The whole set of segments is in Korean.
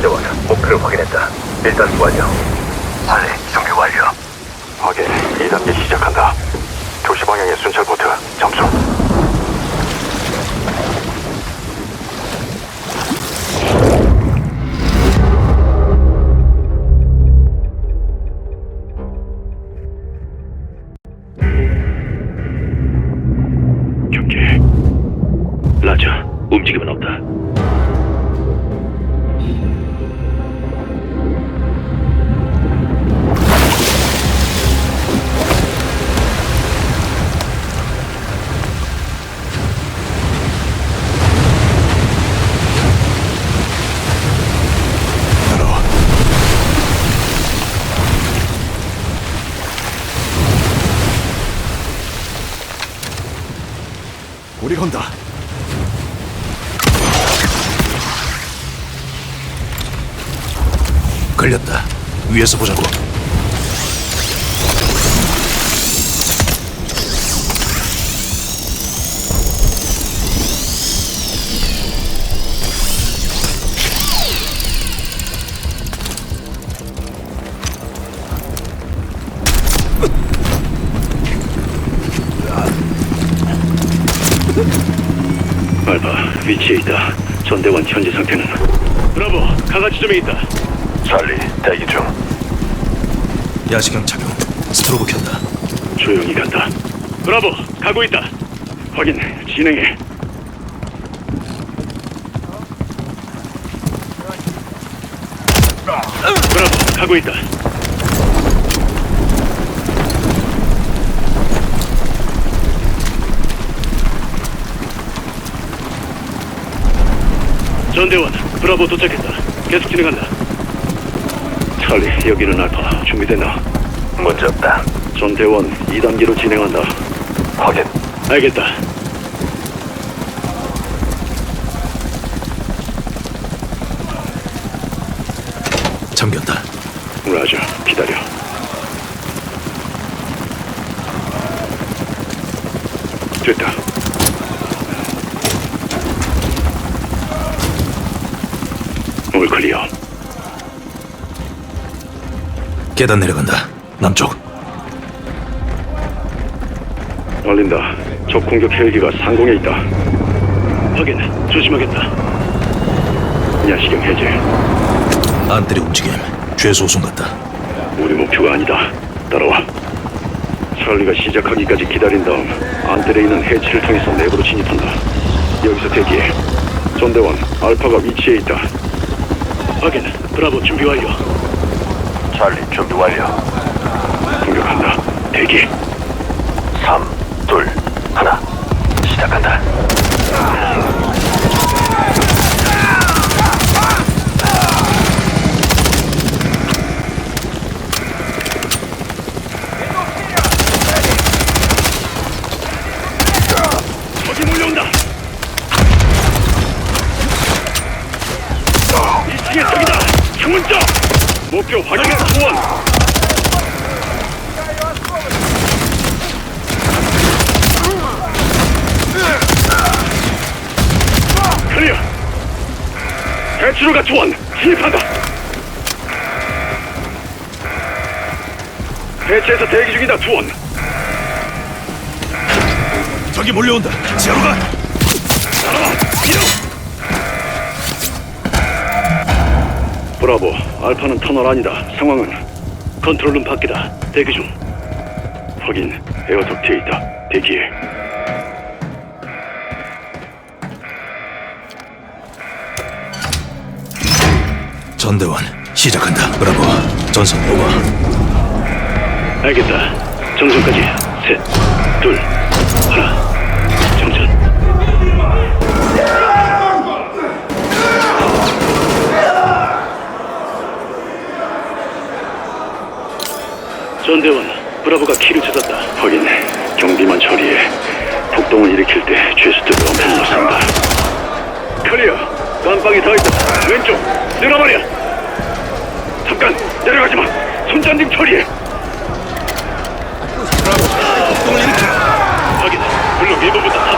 전대원 목표를 확인했다. 일단 완료. 빨리 준비 완료. 확인. 2단계 시작한다. 2시 방향의 순찰 보트 점수. 경계. 라자, 움직임은 없다. 건다. 걸렸다. 위에서 보자고. 알파, 위치에 있다. 전대원 현재 상태는? 브라보, 강화 지점에 있다. 찰리 대기 중. 야시경 착용. 스트로브 켠다. 조용히 간다. 브라보, 가고 있다. 확인, 진행해. 브라보, 가고 있다. 전대원, 브라보 도착했다. 계속 진행한다. 찰리, 여기는 알파. 준비됐나? 문제 없다. 전대원 2단계로 진행한다. 확인. 알겠다. 잠겼다. 라자, 기다려. 됐다. 계단 내려간다. 남쪽. 알린다. 적 공격 헬기가 상공에 있다. 확인. 조심하겠다. 야시경 해제. 안때리 움직임. 우승 같다. 우리 목표가 아니다. 따라와. 찰리가 시작하기까지 기다린 다음 안뜰에 있는 해치를 통해서 내부로 진입한다. 여기서 대기해. 전대원, 알파가 위치해 있다. 확인. 브라보 준비 완료. 찰리 준비 완료. 공격한다. 대기. 3, 2, 1. 시작한다. 적이 몰려온다. 2층에 적이다. 창문 쪽. 목표 확인해 소원. 클리어. 대추로가 조원 진입한다. 대치에서 대기 중이다 조원. 저기 몰려온다. 지하로 가. 따라와! 이동! 브라보, 알파는 터널 아니다. 상황은 컨트롤룸 밖이다. 대기 중. 확인, 에어덕 트에 있다. 대기해. 전대원 시작한다. 브라보. 전선 오버. 알겠다. 정전까지. 셋, 둘,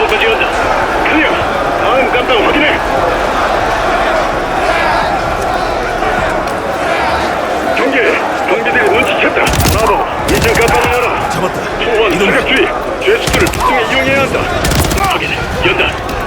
저쪽까지 연다. 클리어. 다음 깜빡 확인해. 경계. 경비들이 눈치챘다. 나도 이젠 깜빡을 열어. 잡았다. 초반 이동. 사각주의. 죄수들을 특정에 이용해야 한다. 확인. 연단.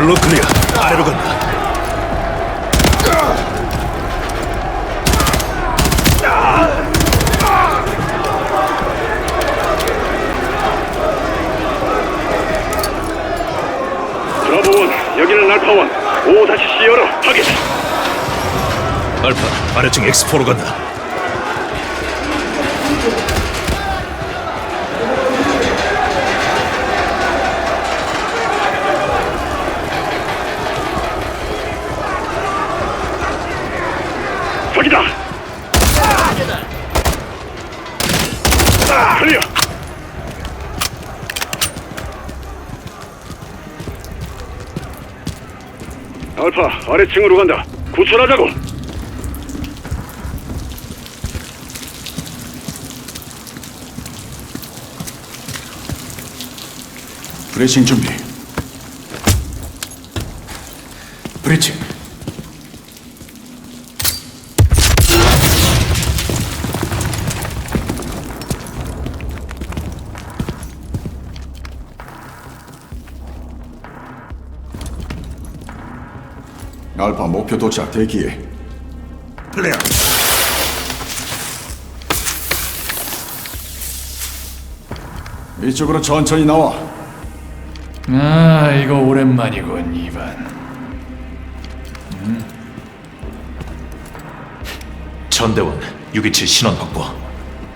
블루 클리어. 아래로 간다. 브라보원, 여기는 알파원. 5-C 열어. 확인. 알파 아래층 X4로 간다. 클리어. 알파, 아래층으로 간다. 구출하자고. 브레싱 준비. 브리칭. 알파 목표 도착 대기해. 플레어. 이쪽으로 천천히 나와. 아, 이거 오랜만이군, 이반. 전대원 627 신원 확보.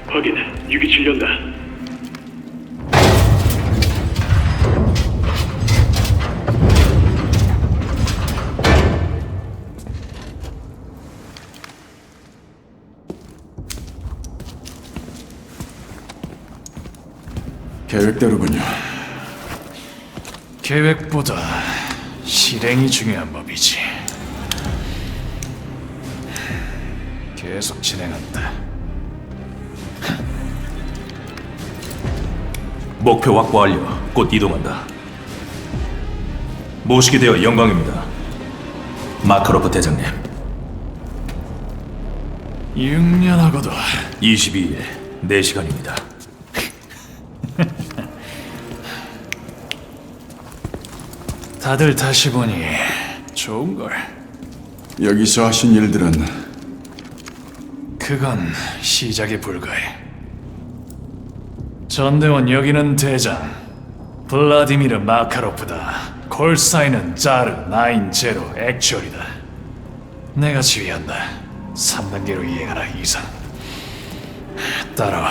확인. 627 연다. 계획대로군요. 계획보다 실행이 중요한 법이지. 계속 진행한다. 목표 확보 완료. 곧 이동한다. 모시게 되어 영광입니다. 마카로프 대장님. 6년하고도 22일 4시간입니다. 다들 다시 보니 좋은 걸. 여기서 하신 일들은 그건 시작에 불과해. 전대원 여기는 대장. 블라디미르 마카로프다. 콜사인은 자르 나인 제로 액츄얼이다. 내가 지휘한다. 3단계로 이행하라 이상. 따라와.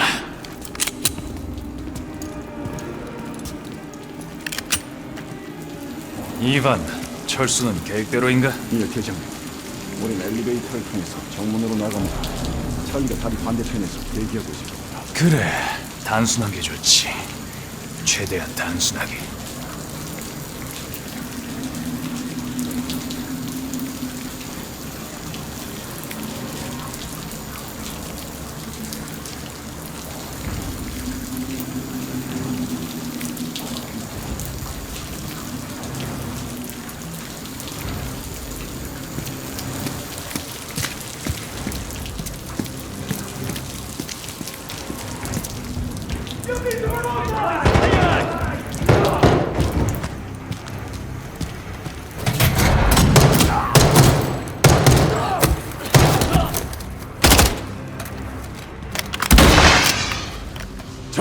이반, 철수는 계획대로인가? 예, 대장님. 우린 엘리베이터를 통해서 정문으로 나갑니다. 찰리가 다리 반대편에서 대기하고 있습니다. 그래, 단순한 게 좋지. 최대한 단순하게.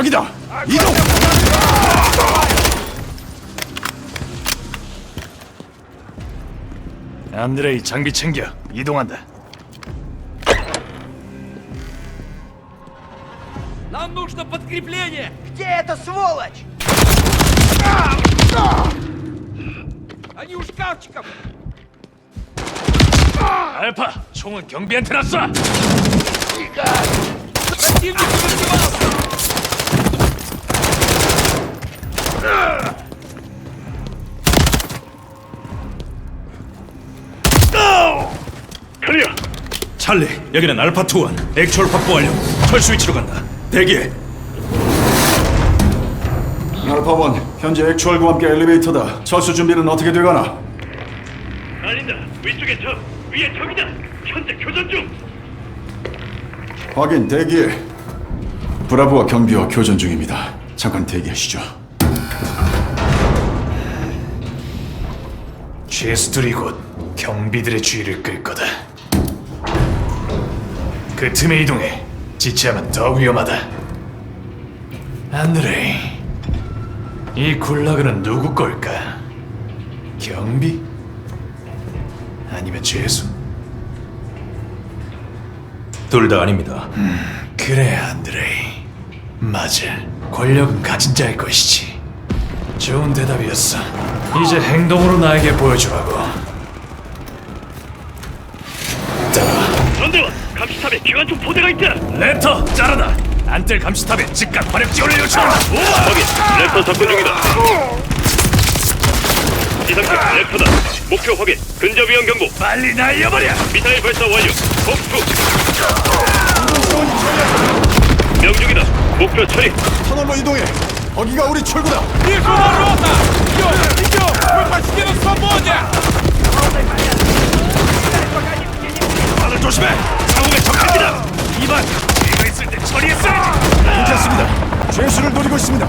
저기다! 이동! 안드레이 장비 챙겨 이동한다. Нам нужно подкрепление! Где эта сволочь? Они у шкафчиков! 알파, 총은 경비한테 놨어. Противник разбивался! 클리어. 찰리, 여기는 알파 투원. 액츄얼 확보 완료. 철수 위치로 간다. 대기해. 알파원, 현재 액추얼과 함께 엘리베이터다. 철수 준비는 어떻게 돼가나? 아니다. 위쪽에 적. 위에 적이다. 현재 교전 중. 확인, 대기해. 브라보와 경비와 교전 중입니다. 잠깐 대기하시죠. 죄수들이 곧 경비들의 주의를 끌 거다. 그 틈에 이동해 지체하면 더 위험하다. 안드레이, 이 굴라그는 누구 걸까? 경비? 아니면 죄수? 둘 다 아닙니다. 그래, 안드레이. 맞아. 권력은 가진 자일 것이지. 좋은 대답이었어. 이제 행동으로 나에게 보여주라고. 따라와. 전대원, 감시탑에 기관총 포대가 있다. 레터, 짜라다. 안뜰 감시탑에 즉각 화력 지원을 요청한다. 확인. 렉터 접근 중이다. 이상급 렉터다. 목표 확인. 근접 위험 경고. 빨리 날려버려. 미사일 발사 완료. 복수. 명중이다. 목표 처리. 터널로 이동해. 거기가 우리 출구다. 다들 조심해. 상공에 적합니다. 이반, 기회가 있을 때 처리했어야지. 괜찮습니다. 죄수를 노리고 있습니다.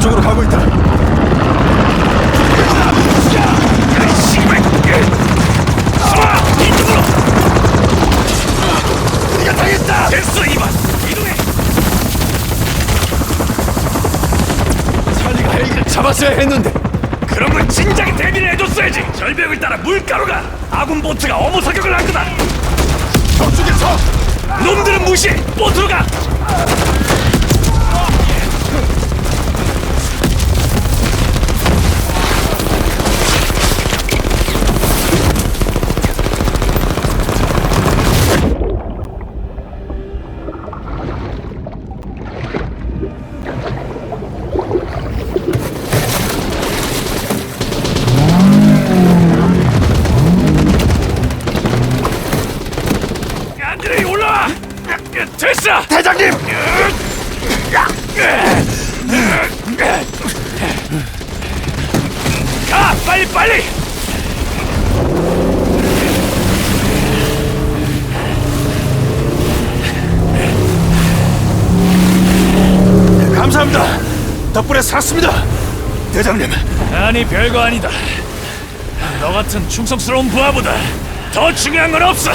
그쪽으로 가고 있다. 우리가 당했다. 됐어, 이반. 이동해. 찰리가 헬기를 잡았어야 했는데. 그런 건 진작에 대비를 해줬어야지. 절벽을 따라 물가로가 아군 보트가 어무 사격을 한 거다. 저쪽에서 놈들은 무시. 보트로 가. 살았습니다. 대장님. 아니 별거 아니다. 너 같은 충성스러운 부하보다 더 중요한 건 없어.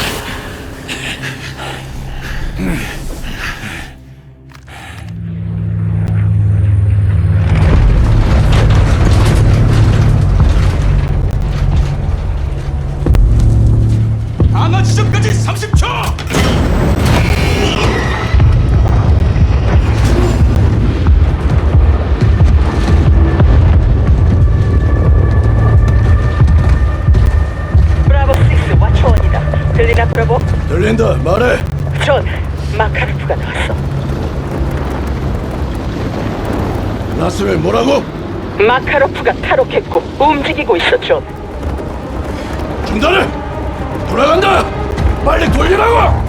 들린다. 말해. 존, 마카르프가 나왔어. 라스웰 뭐라고? 마카로프가 탈옥했고 움직이고 있어, 존. 중단해. 돌아간다. 빨리 돌리라고.